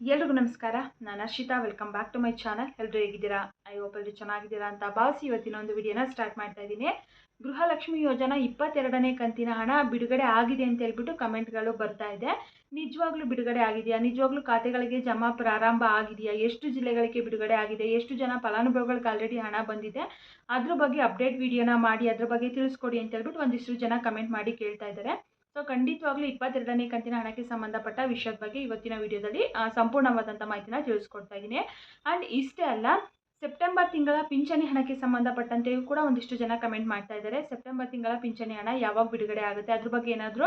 ಎಲ್ರಿಗೂ ನಮಸ್ಕಾರ. ನಾನು Arshita welcome back to my channel ಎಲ್ಲರೂ ಹೇಗಿದ್ದೀರಾ? ಐ ಹೋಪ್ ಎಲ್ಲರೂ ಚೆನ್ನಾಗಿದ್ದೀರಾ ಅಂತ ಭಾವಿಸಿ ಇವತ್ತಿನ ಒಂದು ವಿಡಿಯೋನ ಸ್ಟಾರ್ಟ್ ಮಾಡ್ತಾ ಇದ್ದೀನಿ. ಗೃಹಲಕ್ಷ್ಮಿ ಯೋಜನಾ ಇಪ್ಪತ್ತೆರಡನೇ ಕಂತಿನ ಹಣ ಬಿಡುಗಡೆ ಆಗಿದೆ ಅಂತ ಹೇಳ್ಬಿಟ್ಟು ಕಮೆಂಟ್ಗಳು ಬರ್ತಾ ಇದೆ. ನಿಜವಾಗ್ಲೂ ಬಿಡುಗಡೆ ಆಗಿದೆಯಾ? ನಿಜವಾಗ್ಲೂ ಖಾತೆಗಳಿಗೆ ಜಮಾ ಪ್ರಾರಂಭ ಆಗಿದೆಯಾ? ಎಷ್ಟು ಜಿಲ್ಲೆಗಳಿಗೆ ಬಿಡುಗಡೆ ಆಗಿದೆ? ಎಷ್ಟು ಜನ ಫಲಾನುಭವಿಗಳಿಗೆ ಆಲ್ರೆಡಿ ಹಣ ಬಂದಿದೆ? ಅದ್ರ ಬಗ್ಗೆ ಅಪ್ಡೇಟ್ ವಿಡಿಯೋನ ಮಾಡಿ, ಅದ್ರ ಬಗ್ಗೆ ತಿಳಿಸ್ಕೊಡಿ ಅಂತ ಹೇಳ್ಬಿಟ್ಟು ಒಂದಿಷ್ಟು ಜನ ಕಮೆಂಟ್ ಮಾಡಿ ಕೇಳ್ತಾ ಇದ್ದಾರೆ. ಸೊ ಖಂಡಿತವಾಗ್ಲೂ ಇಪ್ಪತ್ತೆರಡನೇ ಕಂತಿನ ಹಣಕ್ಕೆ ಸಂಬಂಧಪಟ್ಟ ವಿಷಯದ ಬಗ್ಗೆ ಇವತ್ತಿನ ವಿಡಿಯೋದಲ್ಲಿ ಸಂಪೂರ್ಣವಾದಂಥ ಮಾಹಿತಿನ ತಿಳಿಸ್ಕೊಡ್ತಾ ಇದ್ದೀನಿ. ಆ್ಯಂಡ್ ಇಷ್ಟೇ ಅಲ್ಲ ಸೆಪ್ಟೆಂಬರ್ ತಿಂಗಳ ಪಿಂಚಣಿ ಹಣಕ್ಕೆ ಸಂಬಂಧಪಟ್ಟಂತೆಯೂ ಕೂಡ ಒಂದಿಷ್ಟು ಜನ ಕಮೆಂಟ್ ಮಾಡ್ತಾ ಇದ್ದಾರೆ. ಸೆಪ್ಟೆಂಬರ್ ತಿಂಗಳ ಪಿಂಚಣಿ ಹಣ ಯಾವಾಗ ಬಿಡುಗಡೆ ಆಗುತ್ತೆ? ಅದ್ರ ಬಗ್ಗೆ ಏನಾದರೂ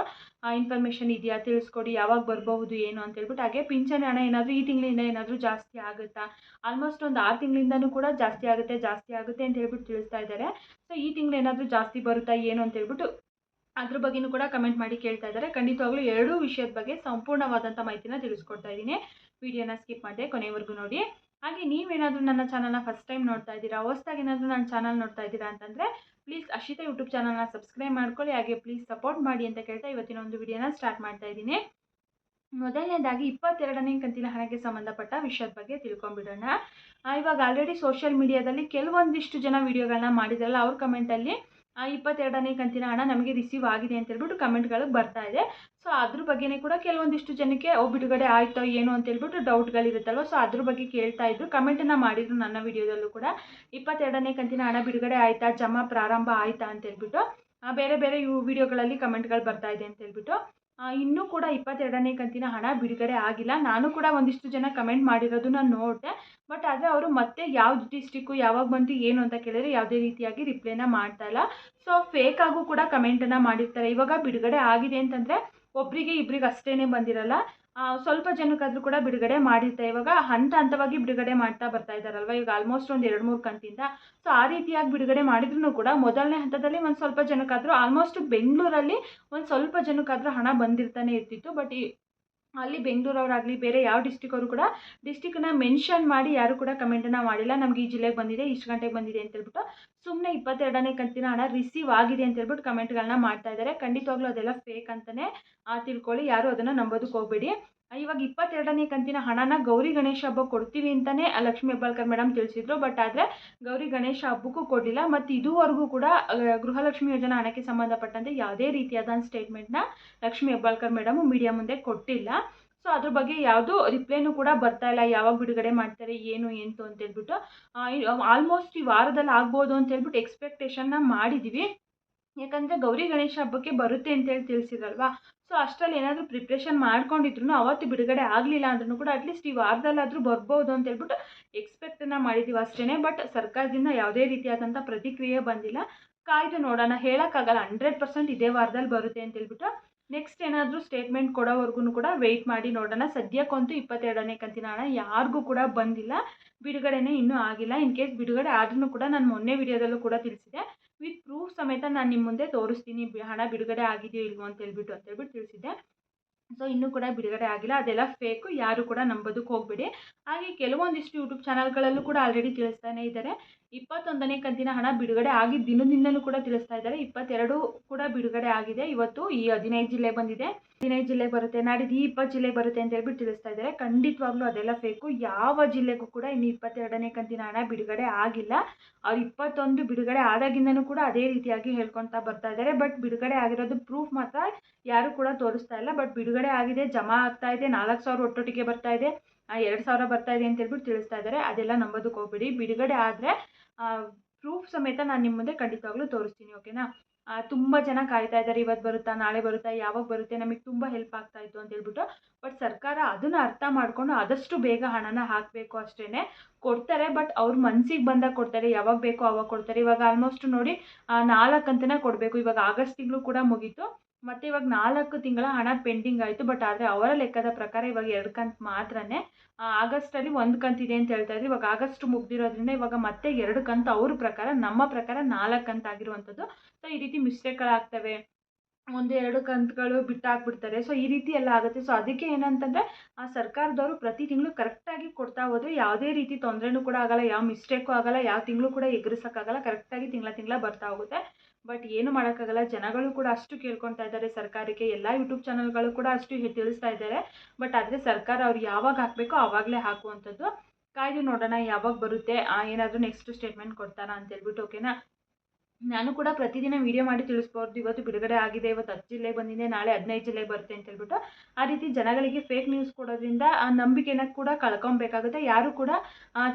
ಇನ್ಫಾರ್ಮೇಷನ್ ಇದೆಯಾ? ತಿಳಿಸ್ಕೊಡಿ, ಯಾವಾಗ ಬರಬಹುದು, ಏನು ಅಂತ ಹೇಳ್ಬಿಟ್ಟು ಹಾಗೆ ಪಿಂಚಣಿ ಹಣ ಏನಾದರೂ ಈ ತಿಂಗಳಿಂದ ಏನಾದರೂ ಜಾಸ್ತಿ ಆಗುತ್ತಾ? ಆಲ್ಮೋಸ್ಟ್ ಒಂದು ಆರು ತಿಂಗಳಿಂದನೂ ಕೂಡ ಜಾಸ್ತಿ ಆಗುತ್ತೆ ಜಾಸ್ತಿ ಆಗುತ್ತೆ ಅಂತ ಹೇಳ್ಬಿಟ್ಟು ತಿಳಿಸ್ತಾ ಇದ್ದಾರೆ. ಸೊ ಈ ತಿಂಗಳು ಏನಾದರೂ ಜಾಸ್ತಿ ಬರುತ್ತಾ, ಏನು ಅಂತ ಹೇಳ್ಬಿಟ್ಟು ಅದ್ರ ಬಗ್ಗೆನೂ ಕೂಡ ಕಮೆಂಟ್ ಮಾಡಿ ಕೇಳ್ತಾ ಇದ್ದಾರೆ. ಖಂಡಿತವಾಗ್ಲೂ ಎರಡೂ ವಿಷಯದ ಬಗ್ಗೆ ಸಂಪೂರ್ಣವಾದಂಥ ಮಾಹಿತಿನ ತಿಳಿಸ್ಕೊಡ್ತಾ ಇದ್ದೀನಿ. ವಿಡಿಯೋನ ಸ್ಕಿಪ್ ಮಾಡಿದೆ ಕೊನೆವರೆಗೂ ನೋಡಿ. ಹಾಗೆ ನೀವೇನಾದರೂ ನನ್ನ ಚಾನಲ್ನ ಫಸ್ಟ್ ಟೈಮ್ ನೋಡ್ತಾ ಇದ್ದೀರಾ ಹೊಸ್ದಾಗಿ ಏನಾದರೂ ನನ್ನ ಚಾನಲ್ ನೋಡ್ತಾ ಇದ್ದೀರಾ ಅಂತಂದರೆ ಪ್ಲೀಸ್ ಅಶಿತಾ ಯೂಟ್ಯೂಬ್ ಚಾನಲ್ನ ಸಬ್ಸ್ಕ್ರೈಬ್ ಮಾಡ್ಕೊಳ್ಳಿ. ಹಾಗೆ ಪ್ಲೀಸ್ ಸಪೋರ್ಟ್ ಮಾಡಿ ಅಂತ ಕೇಳ್ತಾ ಇವತ್ತಿನ ಒಂದು ವಿಡಿಯೋನ ಸ್ಟಾರ್ಟ್ ಮಾಡ್ತಾ ಇದ್ದೀನಿ. ಮೊದಲನೇದಾಗಿ ಇಪ್ಪತ್ತೆರಡನೇ ಕಂತಿನ ಹಣಕ್ಕೆ ಸಂಬಂಧಪಟ್ಟ ವಿಷಯದ ಬಗ್ಗೆ ತಿಳ್ಕೊಂಬಿಡೋಣ ಆ, ಇವಾಗ ಆಲ್ರೆಡಿ ಸೋಷಿಯಲ್ ಮೀಡಿಯಾದಲ್ಲಿ ಕೆಲವೊಂದಿಷ್ಟು ಜನ ವಿಡಿಯೋಗಳನ್ನ ಮಾಡಿದ್ರಲ್ಲ ಅವ್ರ ಕಮೆಂಟಲ್ಲಿ ಇಪ್ಪತ್ತೆರಡನೇ ಕಂತಿನ ಹಣ ನಮಗೆ ರಿಸೀವ್ ಆಗಿದೆ ಅಂತ ಹೇಳ್ಬಿಟ್ಟು ಕಮೆಂಟ್ಗಳಿಗೆ ಬರ್ತಾ ಇದೆ. ಸೊ ಅದ್ರ ಬಗ್ಗೆನೇ ಕೂಡ ಕೆಲವೊಂದಿಷ್ಟು ಜನಕ್ಕೆ ಓ ಬಿಡುಗಡೆ ಆಯ್ತೋ ಏನೋ ಅಂತ ಹೇಳ್ಬಿಟ್ಟು ಡೌಟ್ಗಳಿರುತ್ತಲ್ವ ಸೊ ಅದ್ರ ಬಗ್ಗೆ ಕೇಳ್ತಾ ಇದ್ರು. ಕಮೆಂಟನ್ನು ಮಾಡಿದ್ರು ನನ್ನ ವಿಡಿಯೋದಲ್ಲೂ ಕೂಡ. ಇಪ್ಪತ್ತೆರಡನೇ ಕಂತಿನ ಹಣ ಬಿಡುಗಡೆ ಆಯ್ತಾ? ಜಮಾ ಪ್ರಾರಂಭ ಆಯ್ತಾ ಅಂತ ಹೇಳ್ಬಿಟ್ಟು ಆ, ಬೇರೆ ಬೇರೆ ಇವು ವಿಡಿಯೋಗಳಲ್ಲಿ ಕಮೆಂಟ್ಗಳು ಬರ್ತಾ ಇದೆ ಅಂತ ಹೇಳ್ಬಿಟ್ಟು. ಆ, ಇನ್ನೂ ಕೂಡ ಇಪ್ಪತ್ತೆರಡನೇ ಕಂತಿನ ಹಣ ಬಿಡುಗಡೆ ಆಗಿಲ್ಲ. ನಾನು ಕೂಡ ಒಂದಿಷ್ಟು ಜನ ಕಮೆಂಟ್ ಮಾಡಿರೋದನ್ನ ನೋಡಿದೆ. ಬಟ್ ಆದರೆ ಅವರು ಮತ್ತೆ ಯಾವ ಡಿಸ್ಟಿಕ್ಕು ಯಾವಾಗ ಬಂತು, ಏನು ಅಂತ ಕೇಳಿದ್ರೆ ಯಾವುದೇ ರೀತಿಯಾಗಿ ರಿಪ್ಲೈನ ಮಾಡ್ತಾ ಇಲ್ಲ. ಸೊ ಫೇಕ್ ಆಗು ಕೂಡ ಕಮೆಂಟನ್ನು ಮಾಡಿರ್ತಾರೆ. ಇವಾಗ ಬಿಡುಗಡೆ ಆಗಿದೆ ಅಂತಂದರೆ ಒಬ್ಬರಿಗೆ ಇಬ್ಬರಿಗೆ ಅಷ್ಟೇ ಬಂದಿರಲ್ಲ. ಸ್ವಲ್ಪ ಜನಕ್ಕಾದರೂ ಕೂಡ ಬಿಡುಗಡೆ ಮಾಡಿರ್ತಾ ಇವಾಗ ಹಂತ ಹಂತವಾಗಿ ಬಿಡುಗಡೆ ಮಾಡ್ತಾ ಬರ್ತಾ ಇದ್ದಾರಲ್ವ? ಈಗ ಆಲ್ಮೋಸ್ಟ್ ಒಂದು ಎರಡು ಮೂರು ಕಂತಿಂದ. ಸೊ ಆ ರೀತಿಯಾಗಿ ಬಿಡುಗಡೆ ಮಾಡಿದ್ರು ಕೂಡ ಮೊದಲನೇ ಹಂತದಲ್ಲಿ ಒಂದು ಸ್ವಲ್ಪ ಜನಕ್ಕಾದರೂ ಆಲ್ಮೋಸ್ಟ್ ಬೆಂಗಳೂರಲ್ಲಿ ಒಂದು ಸ್ವಲ್ಪ ಜನಕ್ಕಾದರೂ ಹಣ ಬಂದಿರ್ತಾನೆ ಇರ್ತಿತ್ತು. ಬಟ್ ಈ ಅಲ್ಲಿ ಬೆಂಗಳೂರವರಾಗಲಿ, ಬೇರೆ ಯಾವ ಡಿಸ್ಟಿಕ್ ಅವರು ಕೂಡ ಡಿಸ್ಟಿಕ್ನ ಮೆನ್ಷನ್ ಮಾಡಿ ಯಾರು ಕೂಡ ಕಮೆಂಟನ್ನು ಮಾಡಿಲ್ಲ. ನಮ್ಗೆ ಈ ಜಿಲ್ಲೆಗೆ ಬಂದಿದೆ, ಇಷ್ಟು ಗಂಟೆಗೆ ಬಂದಿದೆ ಅಂತ ಹೇಳ್ಬಿಟ್ಟು ಸುಮ್ಮನೆ ಇಪ್ಪತ್ತೆರಡನೇ ಕಂತಿನ ಹಣ ರಿಸೀವ್ ಆಗಿದೆ ಅಂತ ಹೇಳ್ಬಿಟ್ಟು ಕಮೆಂಟ್ಗಳನ್ನ ಮಾಡ್ತಾ ಇದ್ದಾರೆ ಖಂಡಿತವಾಗ್ಲೂ ಅದೆಲ್ಲ ಫೇಕ್ ಅಂತಲೇ ತಿಳ್ಕೊಳ್ಳಿ. ಯಾರು ಅದನ್ನು ನಂಬೋದಕ್ಕೆ ಹೋಗಬೇಡಿ. ಇವಾಗ ಇಪ್ಪತ್ತೆರಡನೇ ಕಂತಿನ ಹಣನ ಗೌರಿ ಗಣೇಶ ಹಬ್ಬ ಕೊಡ್ತೀವಿ ಅಂತಲೇ ಲಕ್ಷ್ಮೀ ಹೆಬ್ಬಾಳ್ಕರ್ ಮೇಡಮ್ ತಿಳಿಸಿದ್ರು. ಬಟ್ ಆದರೆ ಗೌರಿ ಗಣೇಶ ಹಬ್ಬಕ್ಕೂ ಕೊಡಲಿಲ್ಲ. ಮತ್ತು ಇದುವರೆಗೂ ಕೂಡ ಗೃಹಲಕ್ಷ್ಮಿ ಯೋಜನಾ ಹಣಕ್ಕೆ ಸಂಬಂಧಪಟ್ಟಂತೆ ಯಾವುದೇ ರೀತಿಯಾದ ಸ್ಟೇಟ್ಮೆಂಟ್ನ ಲಕ್ಷ್ಮೀ ಹೆಬ್ಬಾಳ್ಕರ್ ಮೇಡಮು ಮೀಡಿಯಾ ಮುಂದೆ ಕೊಟ್ಟಿಲ್ಲ. ಸೊ ಅದ್ರ ಬಗ್ಗೆ ಯಾವುದೂ ರಿಪ್ಲೈನೂ ಕೂಡ ಬರ್ತಾ ಇಲ್ಲ. ಯಾವಾಗ ಬಿಡುಗಡೆ ಮಾಡ್ತಾರೆ, ಏನು, ಎಂತು ಅಂತ ಹೇಳ್ಬಿಟ್ಟು. ಆಲ್ಮೋಸ್ಟ್ ಈ ವಾರದಲ್ಲಿ ಆಗ್ಬೋದು ಅಂತ ಹೇಳ್ಬಿಟ್ಟು ಎಕ್ಸ್ಪೆಕ್ಟೇಷನ್ನ ಮಾಡಿದ್ದೀವಿ ಯಾಕಂದರೆ ಗೌರಿ ಗಣೇಶ ಹಬ್ಬಕ್ಕೆ ಬರುತ್ತೆ ಅಂತೇಳಿ ತಿಳಿಸಿದ್ರಲ್ವಾ? ಸೊ ಅಷ್ಟ್ರಲ್ಲಿ ಏನಾದರೂ ಪ್ರಿಪ್ರೇಷನ್ ಮಾಡ್ಕೊಂಡಿದ್ರು ಅವತ್ತು ಬಿಡುಗಡೆ ಆಗಲಿಲ್ಲ ಅಂದ್ರೂ ಕೂಡ ಅಟ್ಲೀಸ್ಟ್ ಈ ವಾರದಲ್ಲಾದರೂ ಬರ್ಬೋದು ಅಂತ ಹೇಳ್ಬಿಟ್ಟು ಎಕ್ಸ್ಪೆಕ್ಟನ್ನು ಮಾಡಿದ್ದೀವಿ ಅಷ್ಟೇ ಬಟ್ ಸರ್ಕಾರದಿಂದ ಯಾವುದೇ ರೀತಿಯಾದಂಥ ಪ್ರತಿಕ್ರಿಯೆ ಬಂದಿಲ್ಲ. ಕಾಯ್ದು ನೋಡೋಣ. ಹೇಳೋಕ್ಕಾಗಲ್ಲ. ಹಂಡ್ರೆಡ್ ಪರ್ಸೆಂಟ್ ಇದೇ ವಾರದಲ್ಲಿ ಬರುತ್ತೆ ಅಂತ ಹೇಳ್ಬಿಟ್ಟು ನೆಕ್ಸ್ಟ್ ಏನಾದರೂ ಸ್ಟೇಟ್ಮೆಂಟ್ ಕೊಡೋವರೆಗೂ ಕೂಡ ವೆಯ್ಟ್ ಮಾಡಿ ನೋಡೋಣ. ಸದ್ಯಕ್ಕಂತೂ ಇಪ್ಪತ್ತೆರಡನೇ ಕಂತಿನ ಹಣ ಯಾರಿಗೂ ಕೂಡ ಬಂದಿಲ್ಲ. ಬಿಡುಗಡೆನೇ ಇನ್ನೂ ಆಗಿಲ್ಲ. ಇನ್ ಕೇಸ್ ಬಿಡುಗಡೆ ಆದ್ರೂ ಕೂಡ ನಾನು ಮೊನ್ನೆ ವಿಡಿಯೋದಲ್ಲೂ ಕೂಡ ತಿಳಿಸಿದೆ ವಿತ್ ಪ್ರೂಫ್ ಸಮೇತ ನಾನು ನಿಮ್ಮ ಮುಂದೆ ತೋರಿಸ್ತೀನಿ. ಹಣ ಬಿಡುಗಡೆ ಆಗಿದೆಯೋ ಇಲ್ವೋ ಅಂತ ಹೇಳ್ಬಿಟ್ಟು ಅಂತ ಹೇಳ್ಬಿಟ್ಟು ತಿಳಿಸಿದ್ದೆ. ಸೊ ಇನ್ನೂ ಕೂಡ ಬಿಡುಗಡೆ ಆಗಿಲ್ಲ. ಅದೆಲ್ಲ ಫೇಕು ಯಾರು ಕೂಡ ನಂಬೋದಕ್ಕೆ ಹೋಗಬೇಡಿ. ಹಾಗೆ ಕೆಲವೊಂದಿಷ್ಟು ಯೂಟ್ಯೂಬ್ ಚಾನಲ್ಗಳಲ್ಲೂ ಕೂಡ ಆಲ್ರೆಡಿ ತಿಳಿಸ್ತಾನೆ ಇದ್ದಾರೆ. ಇಪ್ಪತ್ತೊಂದನೇ ಕಂತಿನ ಹಣ ಬಿಡುಗಡೆ ಆಗಿ ದಿನದಿಂದಲೂ ಕೂಡ ತಿಳಿಸ್ತಾ ಇದ್ದಾರೆ. ಇಪ್ಪತ್ತೆರಡು ಕೂಡ ಬಿಡುಗಡೆ ಆಗಿದೆ. ಇವತ್ತು ಈ ಹದಿನೈದು ಜಿಲ್ಲೆ ಬಂದಿದೆ. ಹದಿನೈದು ಜಿಲ್ಲೆ ಬರುತ್ತೆ, ನಾಡಿದ್ದು ಈ ಇಪ್ಪತ್ತು ಜಿಲ್ಲೆ ಬರುತ್ತೆ ಅಂತ ಹೇಳ್ಬಿಟ್ಟು ತಿಳಿಸ್ತಾ ಇದ್ದಾರೆ. ಖಂಡಿತವಾಗ್ಲೂ ಅದೆಲ್ಲ ಫೇಕು ಯಾವ ಜಿಲ್ಲೆಗೂ ಕೂಡ ಇನ್ನು ಇಪ್ಪತ್ತೆರಡನೇ ಕಂತಿನ ಹಣ ಬಿಡುಗಡೆ ಆಗಿಲ್ಲ. ಅವ್ರು ಇಪ್ಪತ್ತೊಂದು ಬಿಡುಗಡೆ ಆದಾಗಿಂದನೂ ಕೂಡ ಅದೇ ರೀತಿಯಾಗಿ ಹೇಳ್ಕೊತಾ ಬರ್ತಾ ಇದ್ದಾರೆ. ಬಟ್ ಬಿಡುಗಡೆ ಆಗಿರೋದು ಪ್ರೂಫ್ ಮಾತ್ರ ಯಾರು ಕೂಡ ತೋರಿಸ್ತಾ ಇಲ್ಲ. ಬಟ್ ಬಿಡುಗಡೆ ಆಗಿದೆ, ಜಮಾ ಆಗ್ತಾ ಇದೆ, ನಾಲ್ಕು ಸಾವಿರ ಒಟ್ಟೊಟ್ಟಿಗೆ ಬರ್ತಾ ಇದೆ ಎರಡು ಸಾವಿರ ಬರ್ತಾ ಇದೆ ಅಂತ ಹೇಳ್ಬಿಟ್ಟು ತಿಳಿಸ್ತಾ ಇದ್ದಾರೆ. ಅದೆಲ್ಲ ನಂಬೋದಕ್ಕೆ ಹೋಗ್ಬೇಡಿ ಬಿಡುಗಡೆ ಆದರೆ ಪ್ರೂಫ್ ಸಮೇತ ನಾನು ನಿಮ್ಮ ಮುಂದೆ ಖಂಡಿತವಾಗ್ಲೂ ತೋರಿಸ್ತೀನಿ, ಓಕೆನಾ? ತುಂಬ ಜನ ಕಾಯ್ತಾ ಇದ್ದಾರೆ ಇವತ್ತು ಬರುತ್ತಾ, ನಾಳೆ ಬರುತ್ತಾ, ಯಾವಾಗ ಬರುತ್ತೆ, ನಮಗೆ ತುಂಬ ಹೆಲ್ಪ್ ಆಗ್ತಾ ಇತ್ತು ಅಂತ ಹೇಳ್ಬಿಟ್ಟು. ಬಟ್ ಸರ್ಕಾರ ಅದನ್ನು ಅರ್ಥ ಮಾಡಿಕೊಂಡು ಆದಷ್ಟು ಬೇಗ ಹಣನ ಹಾಕಬೇಕು ಅಷ್ಟೇ ಕೊಡ್ತಾರೆ ಬಟ್ ಅವ್ರ ಮನ್ಸಿಗೆ ಬಂದಾಗ ಕೊಡ್ತಾರೆ, ಯಾವಾಗ ಬೇಕೋ ಅವಾಗ ಕೊಡ್ತಾರೆ. ಇವಾಗ ಆಲ್ಮೋಸ್ಟ್ ನೋಡಿ ನಾಲ್ಕು ಅಂತನೇ ಕೊಡಬೇಕು. ಇವಾಗ ಆಗಸ್ಟ್ ತಿಂಗಳು ಕೂಡ ಮುಗೀತು. ಮತ್ತು ಇವಾಗ ನಾಲ್ಕು ತಿಂಗಳ ಹಣ ಪೆಂಡಿಂಗ್ ಆಯಿತು ಬಟ್ ಆದರೆ ಅವರ ಲೆಕ್ಕದ ಪ್ರಕಾರ ಇವಾಗ ಎರಡು ಕಂತು ಮಾತ್ರನೇ ಆಗಸ್ಟಲ್ಲಿ ಒಂದು ಕಂತಿದೆ ಅಂತ ಹೇಳ್ತಾ ಇದ್ರು. ಇವಾಗ ಆಗಸ್ಟ್ ಮುಗ್ದಿರೋದ್ರಿಂದ ಇವಾಗ ಮತ್ತೆ ಎರಡು ಕಂತು ಅವ್ರ ಪ್ರಕಾರ, ನಮ್ಮ ಪ್ರಕಾರ ನಾಲ್ಕು ಕಂತು ಆಗಿರುವಂಥದ್ದು. ಸೊ ಈ ರೀತಿ ಮಿಸ್ಟೇಕ್ಗಳಾಗ್ತವೆ. ಒಂದು ಎರಡು ಕಂತುಗಳು ಬಿಟ್ಟಾಕ್ಬಿಡ್ತಾರೆ ಸೊ ಈ ರೀತಿ ಎಲ್ಲ ಆಗುತ್ತೆ. ಸೊ ಅದಕ್ಕೆ ಏನಂತಂದರೆ, ಆ ಸರ್ಕಾರದವರು ಪ್ರತಿ ತಿಂಗಳು ಕರೆಕ್ಟಾಗಿ ಕೊಡ್ತಾ ಹೋದರೆ ಯಾವುದೇ ರೀತಿ ತೊಂದರೆನೂ ಕೂಡ ಆಗಲ್ಲ, ಯಾವ ಮಿಸ್ಟೇಕು ಆಗಲ್ಲ, ಯಾವ ತಿಂಗಳು ಕೂಡ ಎದುರಿಸೋಕ್ಕಾಗಲ್ಲ ಕರೆಕ್ಟಾಗಿ ತಿಂಗಳ ತಿಂಗಳ ಬರ್ತಾ ಹೋಗುತ್ತೆ. ಬಟ್ ಏನು ಮಾಡೋಕ್ಕಾಗಲ್ಲ. ಜನಗಳು ಕೂಡ ಅಷ್ಟು ಕೇಳ್ಕೊತಾ ಇದ್ದಾರೆ ಸರ್ಕಾರಕ್ಕೆ. ಎಲ್ಲ ಯೂಟ್ಯೂಬ್ ಚಾನಲ್ಗಳು ಕೂಡ ಅಷ್ಟು ತಿಳಿಸ್ತಾ ಇದ್ದಾರೆ. ಬಟ್ ಆದರೆ ಸರ್ಕಾರ ಅವ್ರು ಯಾವಾಗ ಹಾಕಬೇಕೋ ಆವಾಗಲೇ ಹಾಕುವಂಥದ್ದು ಕಾಯ್ದು ನೋಡೋಣ ಯಾವಾಗ ಬರುತ್ತೆ. ಏನಾದರೂ ನೆಕ್ಸ್ಟ್ ಸ್ಟೇಟ್ಮೆಂಟ್ ಕೊಡ್ತಾರಾ ಅಂತ ಹೇಳ್ಬಿಟ್ಟು ಓಕೆನಾ ನಾನು ಕೂಡ ಪ್ರತಿದಿನ ವಿಡಿಯೋ ಮಾಡಿ ತಿಳಿಸ್ಬೋದು. ಇವತ್ತು ಬಿಡುಗಡೆ ಆಗಿದೆ. ಇವತ್ತು ಹತ್ತು ಜಿಲ್ಲೆ ಬಂದಿದೆ. ನಾಳೆ ಹದಿನೈದು ಜಿಲ್ಲೆ ಬರುತ್ತೆ ಅಂತ ಹೇಳ್ಬಿಟ್ಟು ಆ ರೀತಿ ಜನಗಳಿಗೆ ಫೇಕ್ ನ್ಯೂಸ್ ಕೊಡೋದ್ರಿಂದ ಆ ನಂಬಿಕೆನ ಕೂಡ ಕಳ್ಕೊಬೇಕಾಗುತ್ತೆ. ಯಾರು ಕೂಡ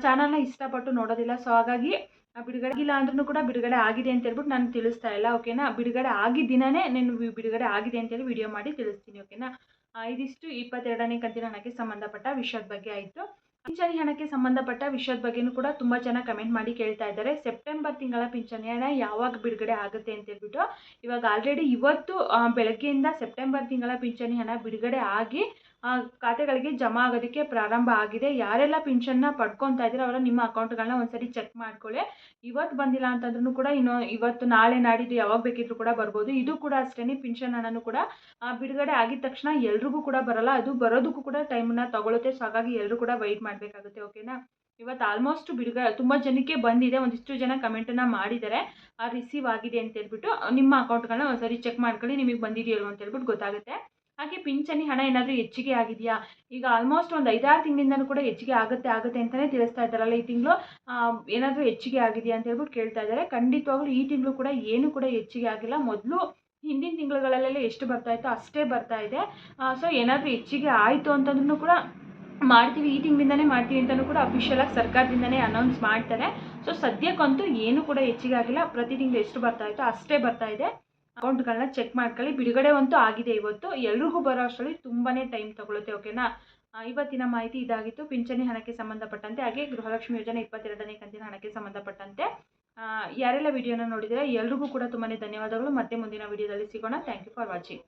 ಚಾನಲ್ನ ಇಷ್ಟಪಟ್ಟು ನೋಡೋದಿಲ್ಲ. ಸೊ ಹಾಗಾಗಿ ಬಿಡುಗಡೆ ಆಗಿಲ್ಲ ಅಂದ್ರೂ ಕೂಡ ಬಿಡುಗಡೆ ಆಗಿದೆ ಅಂತ ಹೇಳ್ಬಿಟ್ಟು ನಾನು ತಿಳಿಸ್ತಾ ಇಲ್ಲ, ಓಕೆನಾ? ಬಿಡುಗಡೆ ಆಗಿದ್ದ ದಿನನೇ ನಾನು ಬಿಡುಗಡೆ ಆಗಿದೆ ಅಂತೇಳಿ ವಿಡಿಯೋ ಮಾಡಿ ತಿಳಿಸ್ತೀನಿ, ಓಕೆನಾ? ಇದಿಷ್ಟು ಇಪ್ಪತ್ತೆರಡನೇ ಕಂತಿನ ಹಣಕ್ಕೆ ಸಂಬಂಧಪಟ್ಟ ವಿಷಯದ ಬಗ್ಗೆ ಆಯಿತು. ಪಿಂಚಣಿ ಹಣಕ್ಕೆ ಸಂಬಂಧಪಟ್ಟ ವಿಷಯದ ಬಗ್ಗೆನೂ ಕೂಡ ತುಂಬ ಜನ ಕಮೆಂಟ್ ಮಾಡಿ ಕೇಳ್ತಾ ಇದ್ದಾರೆ. ಸೆಪ್ಟೆಂಬರ್ ತಿಂಗಳ ಪಿಂಚಣಿ ಹಣ ಯಾವಾಗ ಬಿಡುಗಡೆ ಆಗುತ್ತೆ ಅಂತ ಹೇಳ್ಬಿಟ್ಟು ಇವಾಗ ಆಲ್ರೆಡಿ ಇವತ್ತು ಬೆಳಗ್ಗೆಯಿಂದ ಸೆಪ್ಟೆಂಬರ್ ತಿಂಗಳ ಪಿಂಚಣಿ ಹಣ ಬಿಡುಗಡೆ ಆಗಿ ಖಾತೆಗಳಿಗೆ ಜಮಾ ಆಗೋದಕ್ಕೆ ಪ್ರಾರಂಭ ಆಗಿದೆ. ಯಾರೆಲ್ಲ ಪಿಂಚನ್ನ ಪಡ್ಕೊತಾ ಇದ್ದೀರೋ ಅವರ ನಿಮ್ಮ ಅಕೌಂಟ್ಗಳನ್ನ ಒಂದ್ಸರಿ ಚೆಕ್ ಮಾಡ್ಕೊಳ್ಳಿ. ಇವತ್ತು ಬಂದಿಲ್ಲ ಅಂತಂದ್ರೂ ಕೂಡ ಇನ್ನು ಇವತ್ತು ನಾಳೆ ನಾಡಿದ್ದು ಯಾವಾಗ ಬೇಕಿದ್ರು ಕೂಡ ಬರ್ಬೋದು. ಇದು ಕೂಡ ಅಷ್ಟೇ ಪಿಂಚನ್ ಹಣನೂ ಕೂಡ ಬಿಡುಗಡೆ ಆಗಿದ ತಕ್ಷಣ ಎಲ್ರಿಗೂ ಕೂಡ ಬರಲ್ಲ. ಅದು ಬರೋದಕ್ಕೂ ಕೂಡ ಟೈಮನ್ನ ತಗೊಳುತ್ತೆ. ಸೊ ಹಾಗಾಗಿ ಎಲ್ಲರೂ ಕೂಡ ವೆಯ್ಟ್ ಮಾಡಬೇಕಾಗುತ್ತೆ. ಓಕೆನಾ ಇವತ್ತು ಆಲ್ಮೋಸ್ಟ್ ಬಿಡುಗಡೆ ತುಂಬ ಜನಕ್ಕೆ ಬಂದಿದೆ. ಒಂದಿಷ್ಟು ಜನ ಕಮೆಂಟನ್ನು ಮಾಡಿದ್ದಾರೆ. ಆ ರಿಸೀವ್ ಆಗಿದೆ ಅಂತ ಹೇಳ್ಬಿಟ್ಟು, ನಿಮ್ಮ ಅಕೌಂಟ್ಗಳನ್ನ ಒಂದ್ಸರಿ ಚೆಕ್ ಮಾಡ್ಕೊಳ್ಳಿ. ನಿಮಗೆ ಬಂದಿದೆಯಲ್ವ ಅಂತ ಹೇಳ್ಬಿಟ್ಟು ಗೊತ್ತಾಗುತ್ತೆ. ಹಾಗೆ ಪಿಂಚಣಿ ಹಣ ಏನಾದರೂ ಹೆಚ್ಚಿಗೆ ಆಗಿದೆಯಾ? ಈಗ ಆಲ್ಮೋಸ್ಟ್ ಒಂದು ಐದಾರು ತಿಂಗಳಿಂದನೂ ಕೂಡ ಹೆಚ್ಚಿಗೆ ಆಗುತ್ತೆ ಆಗುತ್ತೆ ಅಂತಲೇ ತಿಳಿಸ್ತಾ ಇದ್ದಾರಲ್ಲ ಈ ತಿಂಗಳು. ಏನಾದರೂ ಹೆಚ್ಚಿಗೆ ಆಗಿದೆಯಾ ಅಂತ ಹೇಳ್ಬಿಟ್ಟು ಕೇಳ್ತಾ ಇದ್ದಾರೆ. ಖಂಡಿತವಾಗ್ಲೂ ಈ ತಿಂಗಳು ಕೂಡ ಏನು ಕೂಡ ಹೆಚ್ಚಿಗೆ ಆಗಿಲ್ಲ. ಮೊದಲು ಹಿಂದಿನ ತಿಂಗಳುಗಳಲ್ಲೆಲ್ಲ ಎಷ್ಟು ಬರ್ತಾ ಇತ್ತು ಅಷ್ಟೇ ಬರ್ತಾ ಇದೆ. ಸೊ ಏನಾದರೂ ಹೆಚ್ಚಿಗೆ ಆಯಿತು ಅಂತಂದ್ರೂ ಕೂಡ ಮಾಡ್ತೀವಿ. ಈ ತಿಂಗಳಿಂದನೇ ಮಾಡ್ತೀವಿ ಅಂತಲೂ ಕೂಡ ಅಫಿಷಿಯಲಾಗಿ ಸರ್ಕಾರದಿಂದನೇ ಅನೌನ್ಸ್ ಮಾಡ್ತಾರೆ. ಸೊ ಸದ್ಯಕ್ಕಂತೂ ಏನು ಕೂಡ ಹೆಚ್ಚಿಗೆ ಆಗಿಲ್ಲ. ಪ್ರತಿ ತಿಂಗಳು ಎಷ್ಟು ಬರ್ತಾ ಇತ್ತು ಅಷ್ಟೇ ಬರ್ತಾ ಇದೆ. ಅಕೌಂಟ್ಗಳನ್ನ ಚೆಕ್ ಮಾಡ್ಕೊಳ್ಳಿ. ಬಿಡುಗಡೆ ಅಂತೂ ಆಗಿದೆ ಇವತ್ತು. ಎಲ್ರಿಗೂ ಬರೋ ಅಷ್ಟರಲ್ಲಿ ತುಂಬಾ ಟೈಮ್ ತಗೊಳುತ್ತೆ, ಓಕೆನಾ? ಇವತ್ತಿನ ಮಾಹಿತಿ ಇದಾಗಿತ್ತು. ಪಿಂಚಣಿ ಹಣಕ್ಕೆ ಸಂಬಂಧಪಟ್ಟಂತೆ, ಹಾಗೆ ಗೃಹಲಕ್ಷ್ಮಿ ಯೋಜನೆ ಇಪ್ಪತ್ತೆರಡನೇ ಕಂತಿನ ಹಣಕ್ಕೆ ಸಂಬಂಧಪಟ್ಟಂತೆ. ಯಾರೆಲ್ಲ ವಿಡಿಯೋನ ನೋಡಿದರೆ ಎಲ್ರಿಗೂ ಕೂಡ ತುಂಬಾ ಧನ್ಯವಾದಗಳು. ಮತ್ತೆ ಮುಂದಿನ ವಿಡಿಯೋದಲ್ಲಿ ಸಿಗೋಣ. Thank you for watching